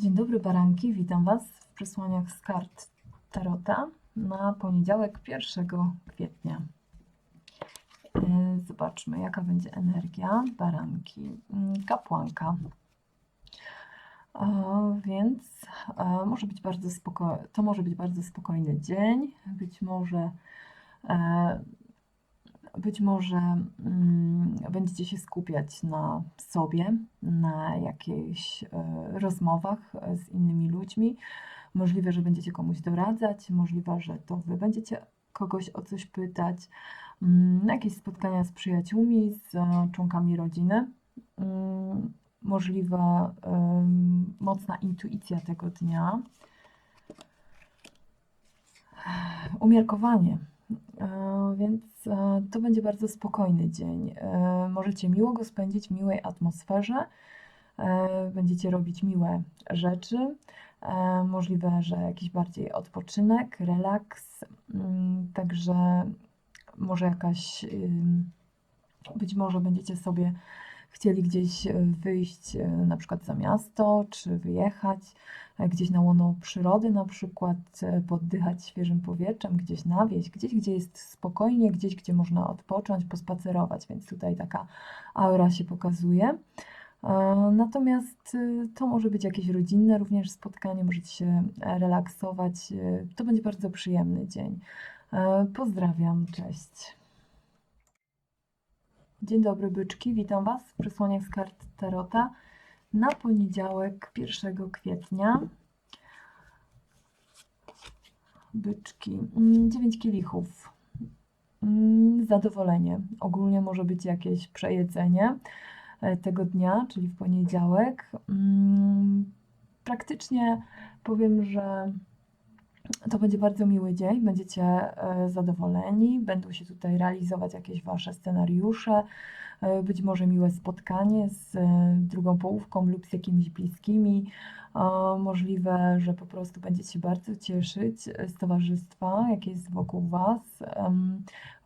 Dzień dobry baranki, witam Was w przesłaniach z kart Tarota na poniedziałek 1 kwietnia. Yy, Zobaczmy, jaka będzie energia baranki. Mm, Kapłanka. E, Więc e, może być bardzo spoko- to może być bardzo spokojny dzień. Być może e, być może mm, będziecie się skupiać na sobie, na jakichś e, rozmowach e, z innymi ludźmi. Możliwe, że będziecie komuś doradzać, możliwe, że to wy będziecie kogoś o coś pytać. Mm, jakieś spotkania z przyjaciółmi, z e, członkami rodziny. Mm, Możliwa mocna intuicja tego dnia. Umiarkowanie. E, Więc e, to będzie bardzo spokojny dzień. E, Możecie miło go spędzić w miłej atmosferze. Będziecie robić miłe rzeczy. Możliwe, że jakiś bardziej odpoczynek, relaks. Mm, Także może jakaś, być może będziecie sobie chcieli gdzieś e, wyjść e, na przykład za miasto, czy wyjechać e, gdzieś na łono przyrody na przykład, poddychać świeżym powietrzem, gdzieś na wieś, gdzieś, gdzie jest spokojnie, gdzieś, gdzie można odpocząć, pospacerować, więc tutaj taka aura się pokazuje. Natomiast to może być jakieś rodzinne również spotkanie, możecie się relaksować. To będzie bardzo przyjemny dzień. Pozdrawiam, cześć. Dzień dobry, byczki. Witam Was w przesłaniach z kart Tarota na poniedziałek 1 kwietnia. Byczki. Mm, Dziewięć kielichów. Mm, Zadowolenie. Ogólnie może być jakieś przejedzenie e, tego dnia, czyli w poniedziałek. Mm, Praktycznie powiem, że to będzie bardzo miły dzień, będziecie e, zadowoleni, będą się tutaj realizować jakieś Wasze scenariusze, e, być może miłe spotkanie z e, drugą połówką lub z jakimiś bliskimi. Możliwe, że po prostu będziecie się bardzo cieszyć z towarzystwa, jakie jest wokół Was,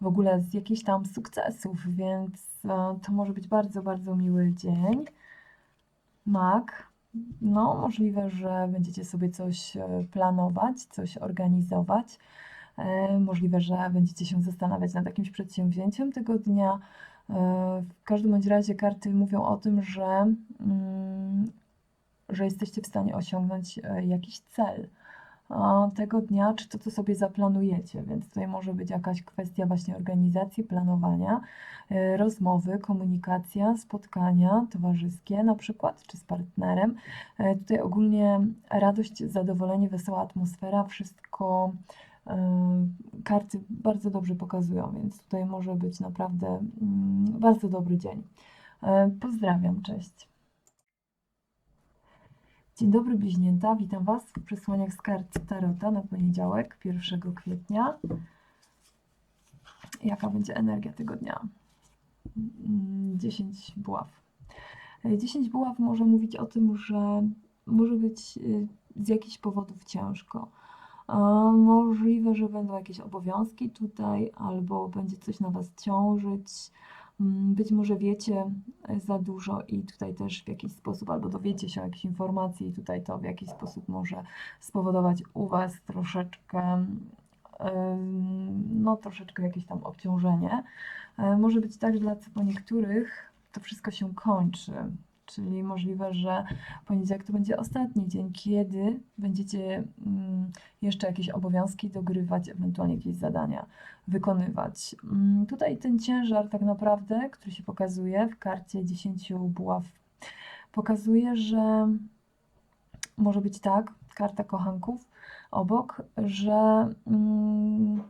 w ogóle z jakichś tam sukcesów, więc to może być bardzo, bardzo miły dzień. Mag. No, możliwe, że będziecie sobie coś e, planować, coś organizować. E, Możliwe, że będziecie się zastanawiać nad jakimś przedsięwzięciem tego dnia. E, W każdym bądź razie karty mówią o tym, że, mm, że jesteście w stanie osiągnąć jakiś cel tego dnia, czy to, co sobie zaplanujecie. Więc tutaj może być jakaś kwestia właśnie organizacji, planowania, e, rozmowy, komunikacja, spotkania towarzyskie na przykład, czy z partnerem. E, Tutaj ogólnie radość, zadowolenie, wesoła atmosfera, wszystko e, karty bardzo dobrze pokazują, więc tutaj może być naprawdę mm, bardzo dobry dzień. Pozdrawiam, cześć. Dzień dobry bliźnięta, witam Was w przesłaniach z kart Tarota na poniedziałek, 1 kwietnia. Jaka będzie energia tego dnia? Mm, 10 buław. E, 10 buław może mówić o tym, że może być y, z jakichś powodów ciężko. Możliwe, że będą jakieś obowiązki tutaj, albo będzie coś na Was ciążyć. Mm, Być może wiecie e, za dużo i tutaj też w jakiś sposób, albo dowiecie się o jakiejś informacji i tutaj to w jakiś sposób może spowodować u Was troszeczkę, no troszeczkę jakieś tam obciążenie. E, Może być tak, że dla niektórych to wszystko się kończy, czyli możliwe, że poniedziałek to będzie ostatni dzień, kiedy będziecie mm, jeszcze jakieś obowiązki dogrywać, ewentualnie jakieś zadania wykonywać. Mm, Tutaj ten ciężar tak naprawdę, który się pokazuje w karcie 10 buław, pokazuje, że może być tak, karta kochanków obok, że mm,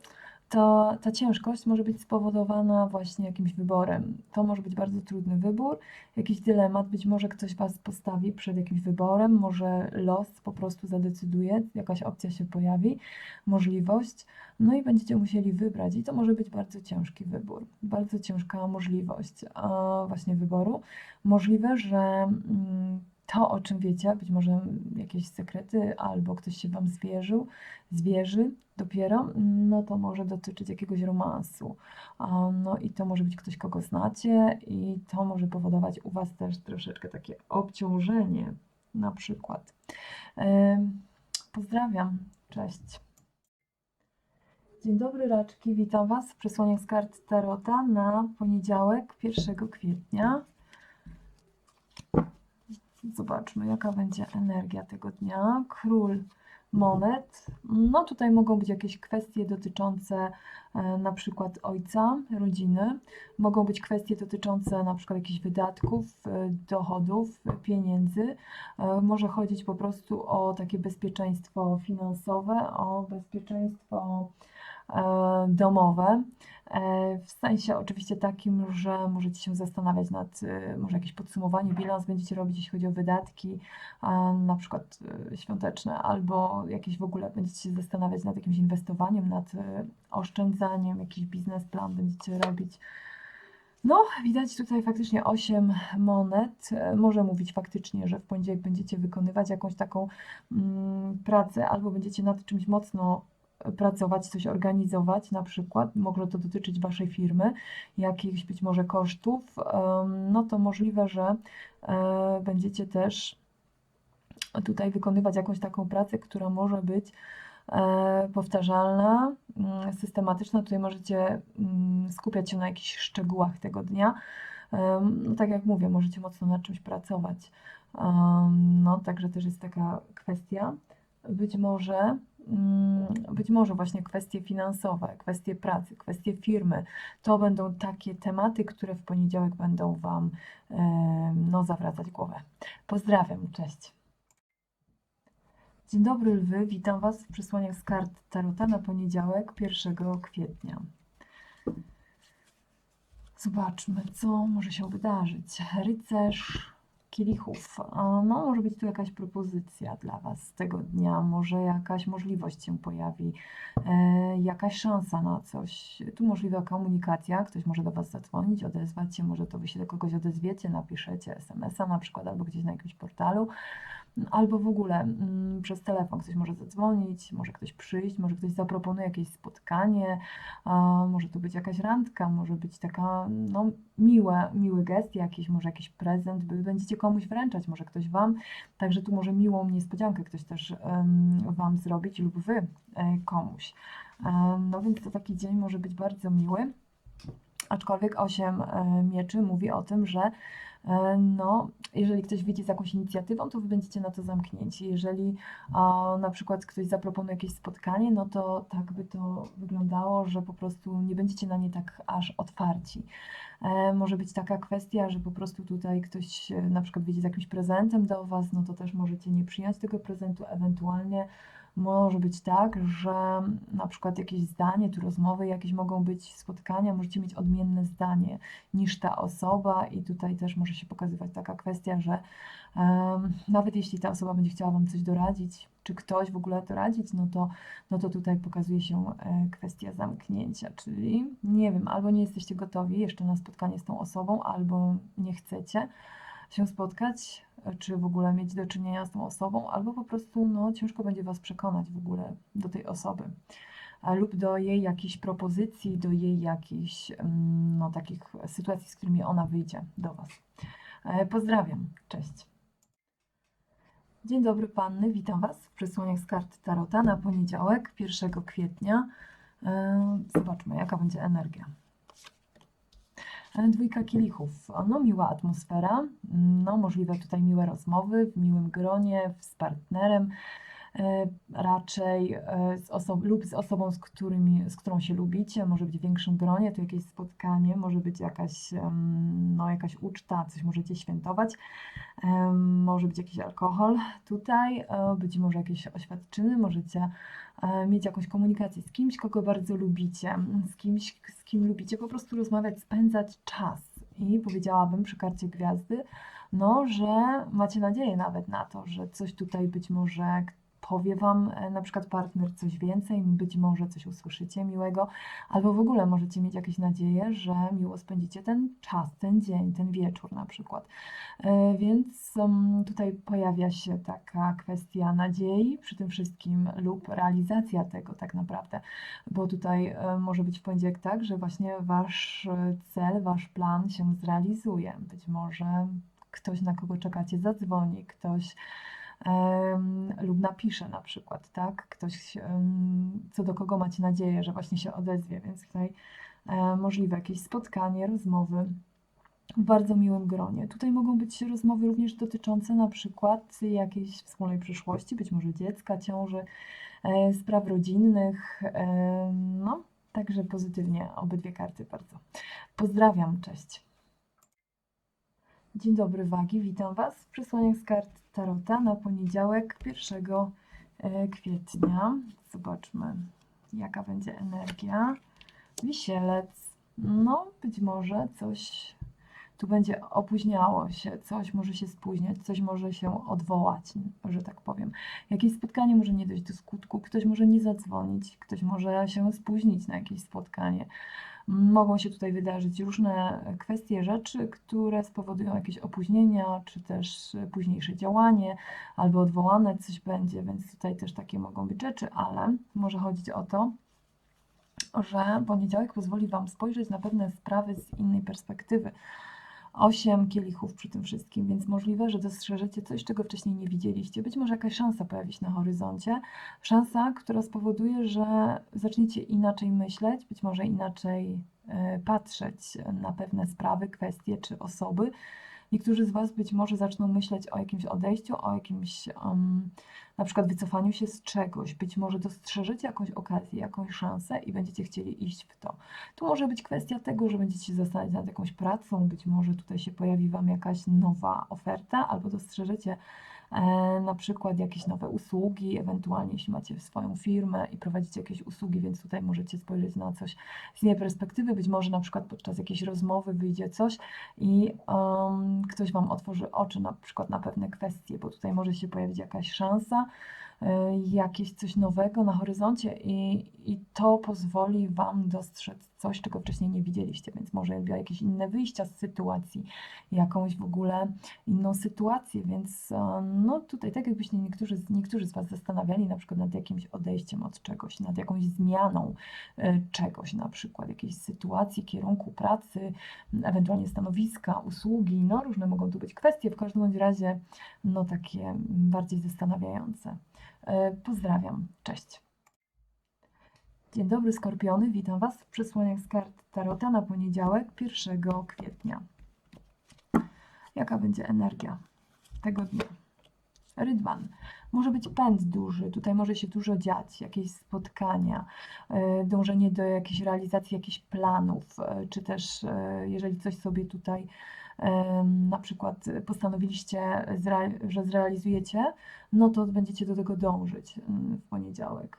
to, ta ciężkość może być spowodowana właśnie jakimś wyborem. To może być bardzo trudny wybór, jakiś dylemat, być może ktoś Was postawi przed jakimś wyborem, może los po prostu zadecyduje, jakaś opcja się pojawi, możliwość, no i będziecie musieli wybrać. I to może być bardzo ciężki wybór, bardzo ciężka możliwość właśnie wyboru. Możliwe, że mm, to, o czym wiecie, być może jakieś sekrety, albo ktoś się Wam zwierzył, zwierzy dopiero, no to może dotyczyć jakiegoś romansu. No i to może być ktoś, kogo znacie, i to może powodować u Was też troszeczkę takie obciążenie na przykład. Pozdrawiam, cześć. Dzień dobry raczki, witam Was w przesłaniach z kart Tarota na poniedziałek 1 kwietnia. Zobaczmy, jaka będzie energia tego dnia. Król monet. No tutaj mogą być jakieś kwestie dotyczące e, na przykład ojca, rodziny. Mogą być kwestie dotyczące na przykład jakichś wydatków, e, dochodów, pieniędzy. E, Może chodzić po prostu o takie bezpieczeństwo finansowe, o bezpieczeństwo domowe. E, W sensie oczywiście takim, że możecie się zastanawiać nad, e, może jakieś podsumowanie, bilans będziecie robić, jeśli chodzi o wydatki, na przykład e, świąteczne, albo jakieś w ogóle będziecie się zastanawiać nad jakimś inwestowaniem, nad oszczędzaniem, jakiś biznesplan będziecie robić. No, widać tutaj faktycznie 8 monet. Może mówić faktycznie, że w poniedziałek będziecie wykonywać jakąś taką mm, pracę, albo będziecie nad czymś mocno pracować, coś organizować na przykład, mogło to dotyczyć Waszej firmy, jakichś być może kosztów, no to możliwe, że e, będziecie też tutaj wykonywać jakąś taką pracę, która może być e, powtarzalna, mm, systematyczna. Tutaj możecie mm, skupiać się na jakichś szczegółach tego dnia. No tak jak mówię, możecie mocno nad czymś pracować. No, także też jest taka kwestia. Być może, być może właśnie kwestie finansowe, kwestie pracy, kwestie firmy, to będą takie tematy, które w poniedziałek będą Wam no, zawracać głowę. Pozdrawiam, cześć. Dzień dobry lwy, witam Was w przesłaniach z kart Tarota na poniedziałek 1 kwietnia. Zobaczmy, co może się wydarzyć. Rycerz kielichów. No, może być tu jakaś propozycja dla Was tego dnia, może jakaś możliwość się pojawi, e, jakaś szansa na coś. Tu możliwa komunikacja, ktoś może do Was zadzwonić, odezwać się, może to Wy się do kogoś odezwiecie, napiszecie SMS-a na przykład, albo gdzieś na jakimś portalu, albo w ogóle mm, przez telefon ktoś może zadzwonić, może ktoś przyjść, może ktoś zaproponuje jakieś spotkanie, może to być jakaś randka, może być taka, no, miłe, miły gest jakiś, może jakiś prezent, będziecie komuś wręczać, może ktoś Wam, także tu może miłą niespodziankę ktoś też Wam zrobić lub Wy e, komuś. E, no więc to taki dzień może być bardzo miły, aczkolwiek 8 e, mieczy mówi o tym, że no, jeżeli ktoś wyjdzie z jakąś inicjatywą, to Wy będziecie na to zamknięci. Jeżeli a, na przykład ktoś zaproponuje jakieś spotkanie, no to tak by to wyglądało, że po prostu nie będziecie na nie tak aż otwarci. E, może być taka kwestia, że po prostu tutaj ktoś e, na przykład wyjdzie z jakimś prezentem do Was, no to też możecie nie przyjąć tego prezentu, ewentualnie może być tak, że na przykład jakieś zdanie, tu rozmowy jakieś mogą być, spotkania, możecie mieć odmienne zdanie niż ta osoba i tutaj też może się pokazywać taka kwestia, że em, nawet jeśli ta osoba będzie chciała Wam coś doradzić, czy ktoś w ogóle doradzić, no to, no to tutaj pokazuje się e, kwestia zamknięcia, czyli nie wiem, albo nie jesteście gotowi jeszcze na spotkanie z tą osobą, albo nie chcecie się spotkać, e, czy w ogóle mieć do czynienia z tą osobą, albo po prostu no, ciężko będzie Was przekonać w ogóle do tej osoby a lub do jej jakichś propozycji, do jej jakichś mm, no, takich sytuacji, z którymi ona wyjdzie do Was. E, Pozdrawiam, cześć. Dzień dobry Panny, witam Was w przesłaniach z kart Tarota na poniedziałek, 1 kwietnia. E, Zobaczmy, jaka będzie energia. Dwójka kielichów. No, miła atmosfera, no, możliwe tutaj miłe rozmowy w miłym gronie, z partnerem, raczej e, z lub z osobą, z, którymi, z którą się lubicie, może być w większym gronie, to jakieś spotkanie, może być jakaś, no, jakaś uczta, coś możecie świętować, może być jakiś alkohol tutaj, e, być może jakieś oświadczyny, możecie e, mieć jakąś komunikację z kimś, kogo bardzo lubicie, z kimś, z kim lubicie po prostu rozmawiać, spędzać czas. I powiedziałabym przy karcie gwiazdy, no, że macie nadzieję nawet na to, że coś tutaj być może powie Wam e, na przykład partner coś więcej, być może coś usłyszycie miłego, albo w ogóle możecie mieć jakieś nadzieję, że miło spędzicie ten czas, ten dzień, ten wieczór na przykład. E, Więc tutaj pojawia się taka kwestia nadziei przy tym wszystkim lub realizacja tego tak naprawdę, bo tutaj e, może być w poniedziałek tak, że właśnie Wasz cel, Wasz plan się zrealizuje. Być może ktoś, na kogo czekacie, zadzwoni, ktoś lub napisze na przykład, tak? Ktoś, co do kogo macie nadzieję, że właśnie się odezwie, więc tutaj e, możliwe jakieś spotkanie, rozmowy w bardzo miłym gronie. Tutaj mogą być rozmowy również dotyczące na przykład jakiejś wspólnej przyszłości, być może dziecka, ciąży, e, spraw rodzinnych. No, także pozytywnie obydwie karty bardzo. Pozdrawiam, cześć. Dzień dobry, wagi, witam Was w przesłaniach z kart Tarota na poniedziałek 1 e, kwietnia. Zobaczmy, jaka będzie energia. Wisielec, no być może coś tu będzie opóźniało się, coś może się spóźniać, coś może się odwołać, że tak powiem. Jakieś spotkanie może nie dojść do skutku, ktoś może nie zadzwonić, ktoś może się spóźnić na jakieś spotkanie. Mogą się tutaj wydarzyć różne kwestie, rzeczy, które spowodują jakieś opóźnienia, czy też późniejsze działanie, albo odwołane coś będzie, więc tutaj też takie mogą być rzeczy, ale może chodzić o to, że poniedziałek pozwoli Wam spojrzeć na pewne sprawy z innej perspektywy. Osiem kielichów przy tym wszystkim, więc możliwe, że dostrzeżecie coś, czego wcześniej nie widzieliście. Być może jakaś szansa pojawi się na horyzoncie. Szansa, która spowoduje, że zaczniecie inaczej myśleć, być może inaczej e, patrzeć na pewne sprawy, kwestie czy osoby. Niektórzy z Was być może zaczną myśleć o jakimś odejściu, o jakimś um, na przykład wycofaniu się z czegoś. Być może dostrzeżecie jakąś okazję, jakąś szansę i będziecie chcieli iść w to. Tu może być kwestia tego, że będziecie się zastanawiać nad jakąś pracą, być może tutaj się pojawi Wam jakaś nowa oferta, albo dostrzeżecie na przykład jakieś nowe usługi, ewentualnie jeśli macie swoją firmę i prowadzicie jakieś usługi, więc tutaj możecie spojrzeć na coś z innej perspektywy. Być może na przykład podczas jakiejś rozmowy wyjdzie coś i um, ktoś Wam otworzy oczy na przykład na pewne kwestie, bo tutaj może się pojawić jakaś szansa, jakieś coś nowego na horyzoncie i, i to pozwoli Wam dostrzec coś, czego wcześniej nie widzieliście, więc może jakieś inne wyjścia z sytuacji, jakąś w ogóle inną sytuację, więc e, no tutaj tak jakbyście niektórzy, niektórzy z Was zastanawiali na przykład nad jakimś odejściem od czegoś, nad jakąś zmianą e, czegoś, na przykład jakiejś sytuacji, kierunku pracy, ewentualnie stanowiska, usługi, no różne mogą tu być kwestie, w każdym razie no takie bardziej zastanawiające. E, Pozdrawiam, cześć. Dzień dobry Skorpiony, witam Was w przesłaniach z kart Tarota na poniedziałek 1 kwietnia. Jaka będzie energia tego dnia? Rydwan. Może być pęd duży, tutaj może się dużo dziać, jakieś spotkania, e, dążenie do jakiejś realizacji jakichś planów, e, czy też jeżeli coś sobie tutaj na przykład postanowiliście, że zrealizujecie, no to będziecie do tego dążyć w poniedziałek.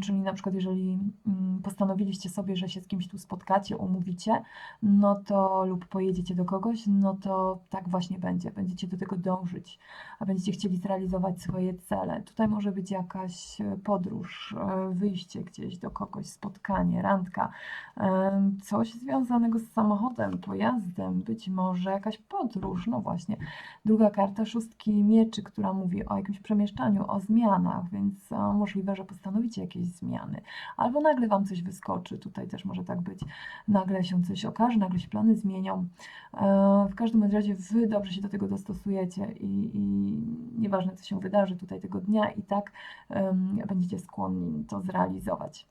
Czyli na przykład, jeżeli mm, postanowiliście sobie, że się z kimś tu spotkacie, umówicie, no to lub pojedziecie do kogoś, no to tak właśnie będzie. Będziecie do tego dążyć, a będziecie chcieli zrealizować swoje cele. Tutaj może być jakaś e, podróż, e, wyjście gdzieś do kogoś, spotkanie, randka, em, coś związanego z samochodem, pojazdem, być może jakaś podróż, no właśnie. Druga karta szóstki mieczy, która mówi o jakimś przemieszczaniu, o zmianach, więc e, możliwe, że postanowicie jakieś zmiany. Albo nagle Wam coś wyskoczy, tutaj też może tak być. Nagle się coś okaże, nagle się plany zmienią. E, W każdym razie Wy dobrze się do tego dostosujecie i, i nieważne co się wydarzy tutaj tego dnia i tak em, będziecie skłonni to zrealizować.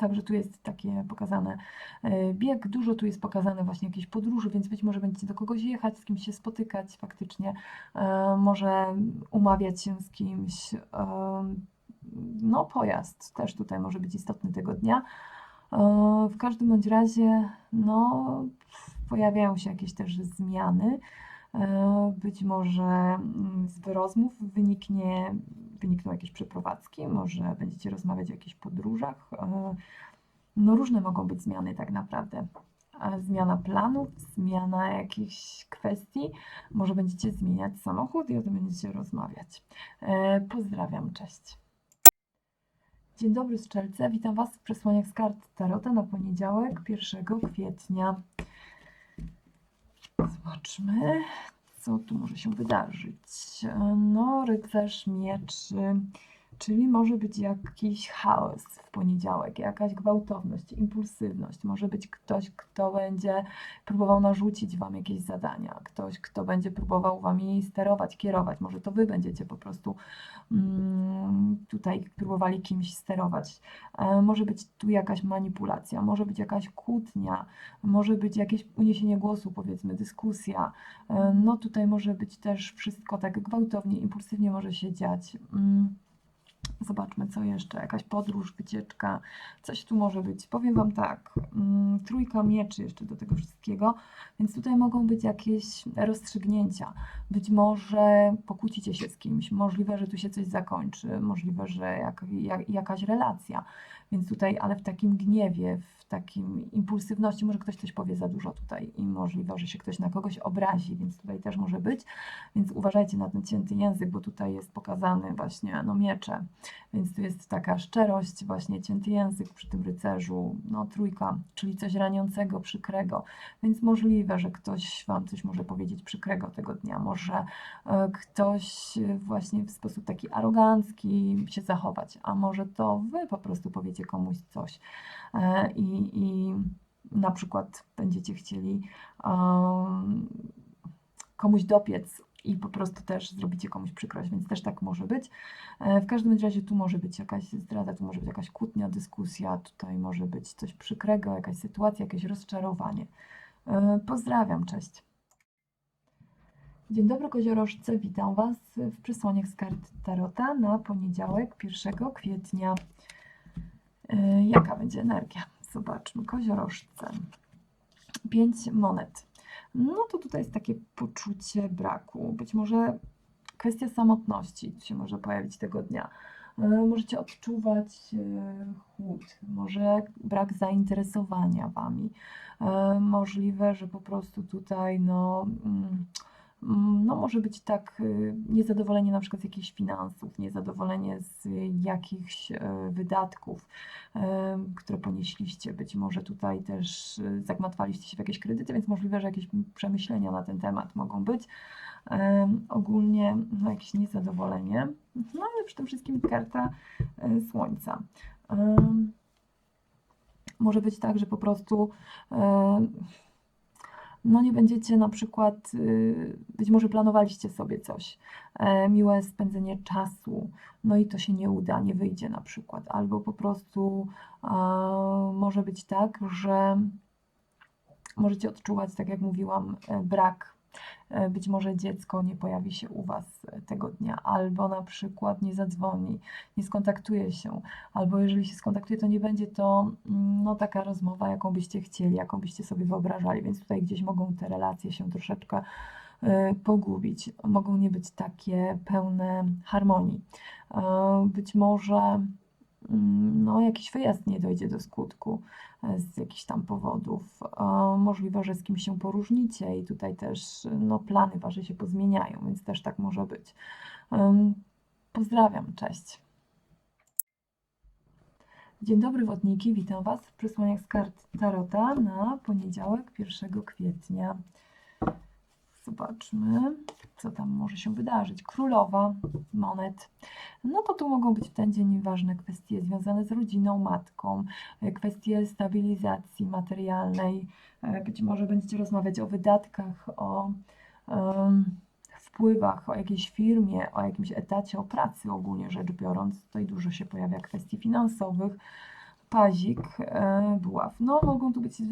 Także tu jest takie pokazane e, bieg, dużo tu jest pokazane właśnie jakiejś podróży, więc być może będziecie do kogoś jechać, z kimś się spotykać faktycznie, e, może umawiać się z kimś. No, pojazd też tutaj może być istotny tego dnia. E, W każdym bądź razie, no, pojawiają się jakieś też zmiany. E, Być może mm, z rozmów wyniknie, wynikną jakieś przeprowadzki, może będziecie rozmawiać o jakichś podróżach. E, No różne mogą być zmiany tak naprawdę. Zmiana planów, zmiana jakichś kwestii, może będziecie zmieniać samochód i o tym będziecie rozmawiać. Pozdrawiam, cześć. Dzień dobry Strzelce, witam Was w przesłaniach z kart Tarota na poniedziałek 1 kwietnia. Zobaczmy, co tu może się wydarzyć. No, rycerz mieczy, Czyli może być jakiś chaos w poniedziałek, jakaś gwałtowność, impulsywność. Może być ktoś, kto będzie próbował narzucić Wam jakieś zadania, ktoś, kto będzie próbował Wami sterować, kierować. Może to Wy będziecie po prostu mm, tutaj próbowali kimś sterować. E, może być tu jakaś manipulacja, może być jakaś kłótnia, może być jakieś uniesienie głosu, powiedzmy, dyskusja. E, no tutaj może być też wszystko tak gwałtownie, impulsywnie może się dziać. Mm. Zobaczmy, co jeszcze. Jakaś podróż, wycieczka, coś tu może być. Powiem Wam tak, mm, trójka mieczy jeszcze do tego wszystkiego, więc tutaj mogą być jakieś rozstrzygnięcia. Być może pokłócicie się z kimś, możliwe, że tu się coś zakończy, możliwe, że jak, jak, jakaś relacja. Więc tutaj, ale w takim gniewie, w takim impulsywności, może ktoś coś powie za dużo tutaj i możliwe, że się ktoś na kogoś obrazi, więc tutaj też może być. Więc uważajcie na ten cięty język, bo tutaj jest pokazany właśnie no miecze, więc tu jest taka szczerość, właśnie cięty język przy tym rycerzu, no trójka, czyli coś raniącego, przykrego, więc możliwe, że ktoś Wam coś może powiedzieć przykrego tego dnia, może e, ktoś właśnie w sposób taki arogancki się zachować, a może to Wy po prostu powiecie komuś coś. E, i, i na przykład będziecie chcieli um, komuś dopiec i po prostu też zrobicie komuś przykrość, więc też tak może być. E, w każdym razie tu może być jakaś zdrada, tu może być jakaś kłótnia, dyskusja, tutaj może być coś przykrego, jakaś sytuacja, jakieś rozczarowanie. E, pozdrawiam, cześć. Dzień dobry koziorożce, witam Was w przesłaniach z kart Tarota na poniedziałek 1 kwietnia. E, jaka będzie energia? Zobaczmy, koziorożce. Pięć monet no to tutaj jest takie poczucie braku. Być może kwestia samotności się może pojawić tego dnia. E, możecie odczuwać e, chłód, może brak zainteresowania wami. E, możliwe, że po prostu tutaj no. Mm, no może być tak y, niezadowolenie na przykład z jakichś finansów, niezadowolenie z jakichś e, wydatków, e, które ponieśliście. Być może tutaj też y, zagmatwaliście się w jakieś kredyty, więc możliwe, że jakieś przemyślenia na ten temat mogą być. E, ogólnie no, jakieś niezadowolenie, no ale tym wszystkim karta słońca. Może być tak, że po prostu no nie będziecie na przykład, y, być może planowaliście sobie coś, e, miłe spędzenie czasu, no i to się nie uda, nie wyjdzie na przykład, albo po prostu może być tak, że możecie odczuwać, tak jak mówiłam, e, brak być może dziecko nie pojawi się u Was tego dnia, albo na przykład nie zadzwoni, nie skontaktuje się, albo jeżeli się skontaktuje, to nie będzie to mm, no, taka rozmowa, jaką byście chcieli, jaką byście sobie wyobrażali, więc tutaj gdzieś mogą te relacje się troszeczkę e, pogubić, mogą nie być takie pełne harmonii. E, być może no, jakiś wyjazd nie dojdzie do skutku e, z jakichś tam powodów. Możliwe, że z kimś się poróżnicie i tutaj też no, plany wasze się pozmieniają, więc też tak może być. Pozdrawiam, cześć. Dzień dobry wodniki, witam Was w przesłaniach z kart Tarota na poniedziałek 1 kwietnia. Zobaczmy, co tam może się wydarzyć. Królowa monet. No to tu mogą być w ten dzień ważne kwestie związane z rodziną, matką, e, kwestie stabilizacji materialnej. E, być może będziecie rozmawiać o wydatkach, o um, wpływach, o jakiejś firmie, o jakimś etacie, o pracy ogólnie rzecz biorąc. Tutaj dużo się pojawia kwestii finansowych pazik, e, buław. No, mogą tu być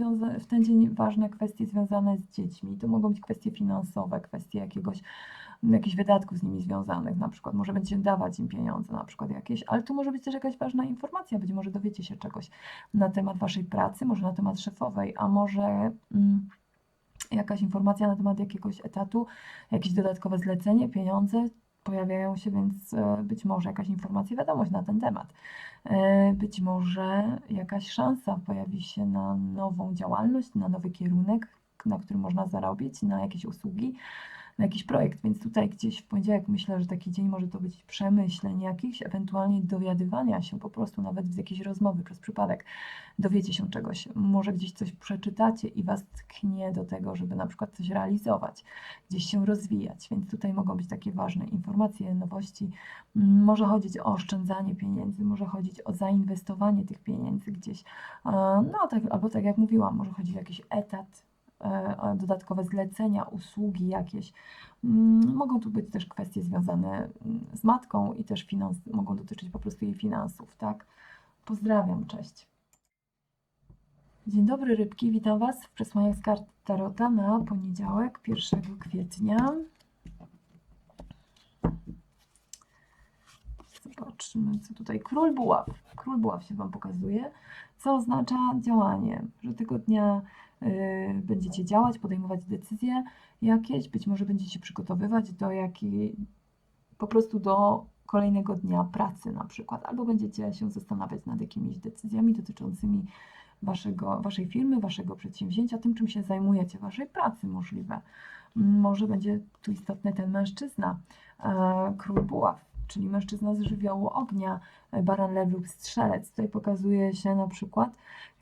w ten dzień ważne kwestie związane z dziećmi. To mogą być kwestie finansowe, kwestie jakiegoś, jakichś wydatków z nimi związanych, na przykład może będziecie dawać im pieniądze, na przykład jakieś, ale tu może być też jakaś ważna informacja, być może dowiecie się czegoś na temat waszej pracy, może na temat szefowej, a może mm, jakaś informacja na temat jakiegoś etatu, jakieś dodatkowe zlecenie, pieniądze, pojawiają się, więc e, być może jakaś informacja, wiadomość na ten temat. E, być może jakaś szansa pojawi się na nową działalność, na nowy kierunek, na którym można zarobić, na jakieś usługi. Na jakiś projekt, więc tutaj gdzieś w poniedziałek myślę, że taki dzień może to być przemyśleń jakichś, ewentualnie dowiadywania się po prostu nawet z jakiejś rozmowy przez przypadek dowiecie się czegoś, może gdzieś coś przeczytacie i Was tknie do tego, żeby na przykład coś realizować, gdzieś się rozwijać, więc tutaj mogą być takie ważne informacje, nowości. Może chodzić o oszczędzanie pieniędzy, może chodzić o zainwestowanie tych pieniędzy gdzieś, no tak, albo tak jak mówiłam, może chodzić o jakiś etat, dodatkowe zlecenia, usługi jakieś. Mm, Mogą tu być też kwestie związane mm, z matką i też finans, mogą dotyczyć po prostu jej finansów, tak? Pozdrawiam, cześć. Dzień dobry rybki, witam Was w przesłaniach z kart Tarota na poniedziałek 1 kwietnia. Zobaczmy, co tutaj. Król Buław. Król Buław się Wam pokazuje, co oznacza działanie, że tego dnia będziecie działać, podejmować decyzje jakieś, być może będziecie przygotowywać do jakiej, po prostu do kolejnego dnia pracy na przykład, albo będziecie się zastanawiać nad jakimiś decyzjami dotyczącymi waszego, waszej firmy, waszego przedsięwzięcia, tym czym się zajmujecie, waszej pracy możliwe. Może będzie tu istotny ten mężczyzna, e, król buław, czyli mężczyzna z żywiołu ognia, e, baran lew lub strzelec. Tutaj pokazuje się na przykład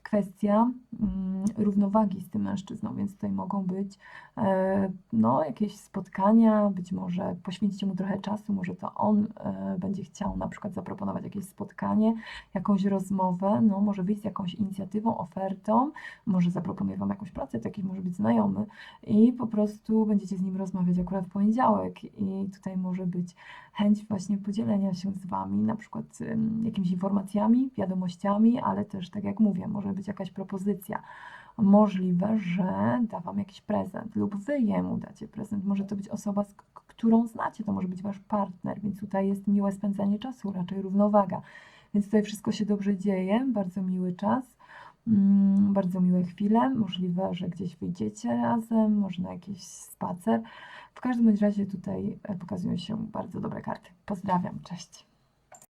kwestia mm, równowagi z tym mężczyzną, więc tutaj mogą być e, no, jakieś spotkania, być może poświęcicie mu trochę czasu, może to on e, będzie chciał na przykład zaproponować jakieś spotkanie, jakąś rozmowę, no, może wyjść z jakąś inicjatywą, ofertą, może zaproponuje Wam jakąś pracę, to jakiś może być znajomy i po prostu będziecie z nim rozmawiać akurat w poniedziałek. I tutaj może być chęć właśnie podzielenia się z Wami na przykład jakimiś informacjami, wiadomościami, ale też tak jak mówię, może być jakaś propozycja. Możliwe, że da Wam jakiś prezent lub Wy jemu dacie prezent. Może to być osoba, z którą znacie, to może być Wasz partner, więc tutaj jest miłe spędzanie czasu, raczej równowaga. Więc tutaj wszystko się dobrze dzieje, bardzo miły czas. Mm, bardzo miłe chwile. Możliwe, że gdzieś wyjdziecie razem, może na jakiś spacer. W każdym razie tutaj e, pokazują się bardzo dobre karty. Pozdrawiam, cześć.